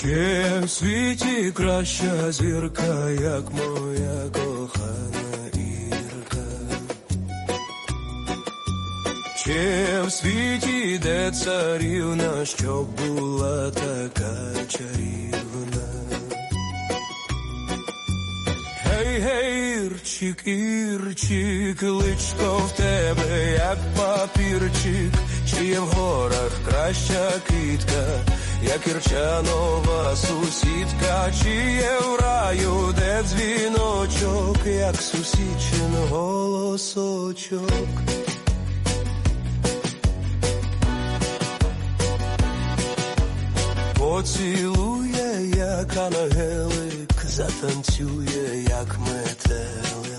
Чи в світі краща зірка, як моя кохана Ірка? Чи в світі де царівна, щоб була така чарівна? Гей, гей, Ірчик, Ірчик, личко в тебе, як папірчик, чи в горах краща квітка, як Ірчанова сусідка, чи є в раю, де дзвіночок, як сусічин голосочок. Поцілує, як ангелик, затанцює, як метелик.